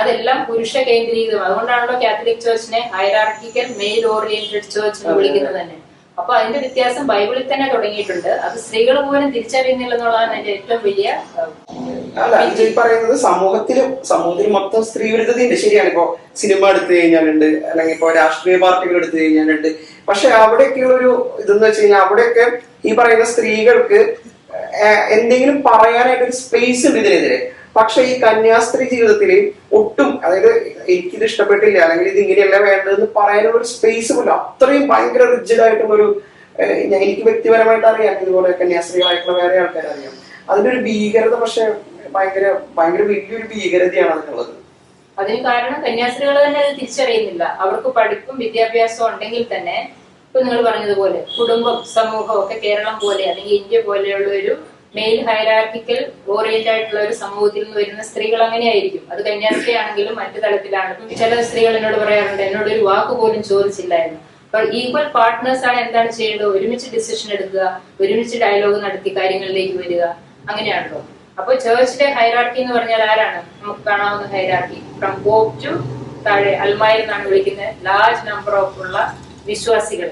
അതെല്ലാം പുരുഷ കേന്ദ്രീകൃതം. അതുകൊണ്ടാണല്ലോ കാത്തലിക് ചേർച്ചിനെ ഹൈറാർക്കിക്കൽ മെയിൽ ഓറിയന്റഡ് ചേർച്ച് എന്ന് വിളിക്കുന്നത് തന്നെ. അപ്പൊ അതിന്റെ വ്യത്യാസം ബൈബിളിൽ തന്നെ തുടങ്ങിയിട്ടുണ്ട്. അത് സ്ത്രീകൾ പോലും തിരിച്ചറിയുന്നില്ല എന്നുള്ളതാണ് എന്റെ ഏറ്റവും വലിയ അല്ല ഈ പറയുന്നത് സമൂഹത്തിൽ സമൂഹത്തിൽ മൊത്തം സ്ത്രീ വിരുദ്ധതയുണ്ട്. ശരിയാണ്. ഇപ്പോ സിനിമ എടുത്തു കഴിഞ്ഞാലുണ്ട് അല്ലെങ്കിൽ ഇപ്പോ രാഷ്ട്രീയ പാർട്ടികൾ എടുത്തു കഴിഞ്ഞാലുണ്ട്. പക്ഷെ അവിടെയൊക്കെയുള്ള ഒരു ഇതെന്ന് വെച്ച് കഴിഞ്ഞാൽ അവിടെയൊക്കെ ഈ പറയുന്ന സ്ത്രീകൾക്ക് എന്തെങ്കിലും പറയാനായിട്ട് ഒരു സ്പേസ് ഉണ്ട് ഇതിനെതിരെ. പക്ഷെ ഈ കന്യാസ്ത്രീ ജീവിതത്തിൽ ഒട്ടും അതായത് എനിക്കിത് ഇഷ്ടപ്പെട്ടില്ല അല്ലെങ്കിൽ ഇത് ഇങ്ങനെയല്ല വേണ്ടതെന്ന് പറയാനുള്ള ഒരു സ്പേസ് പോലും അത്രയും ഭയങ്കര ഒരു ഞാൻ എനിക്ക് വ്യക്തിപരമായിട്ട് അറിയാം. ഇതുപോലെ കന്യാസ്ത്രീകളായിട്ടുള്ള വേറെ ആൾക്കാർ അറിയാം. അതിന്റെ ഒരു ഭീകരത പക്ഷെ ഭയങ്കര ഭയങ്കര വലിയൊരു ഭീകരതയാണ് അതിനുള്ളത്. അതിന് കാരണം കന്യാസ്ത്രീകൾ തന്നെ അത് തിരിച്ചറിയുന്നില്ല. അവർക്ക് പഠിപ്പും വിദ്യാഭ്യാസവും ഉണ്ടെങ്കിൽ തന്നെ ഇപ്പൊ നിങ്ങൾ പറഞ്ഞതുപോലെ കുടുംബം സമൂഹം ഒക്കെ കേരളം പോലെ അല്ലെങ്കിൽ ഇന്ത്യ പോലെയുള്ള ഒരു മെയിൽ ഹൈറാർക്കിക്കൽ ഓറിയന്റ് ആയിട്ടുള്ള ഒരു സമൂഹത്തിൽ നിന്ന് വരുന്ന സ്ത്രീകൾ അങ്ങനെയായിരിക്കും. അത് കന്യാസ്ത്രീ ആണെങ്കിലും മറ്റു തലത്തിലാണ്. ചില സ്ത്രീകൾ എന്നോട് പറയാറുണ്ട് എന്നോട് ഒരു വാക്ക് പോലും ചോദിച്ചില്ലായിരുന്നു. അപ്പോൾ ഈക്വൽ പാർട്ട്നേഴ്സ് ആണ് എന്താണ് ചെയ്യേണ്ടത്? ഒരുമിച്ച് ഡിസിഷൻ എടുക്കുക ഒരുമിച്ച് ഡയലോഗ് നടത്തി കാര്യങ്ങളിലേക്ക് വരിക. അങ്ങനെയാണല്ലോ. അപ്പൊ ചേർച്ചിലെ ഹൈറാർക്കി എന്ന് പറഞ്ഞാൽ ആരാണ്? നമുക്ക് കാണാവുന്ന ഹൈറാർക്കി ഫ്രം പോപ്പ് ടു താഴെ അൽമായ എന്നാണ് വിളിക്കുന്നത്. ലാർജ് നമ്പർ ഓഫ് ഉള്ള വിശ്വാസികൾ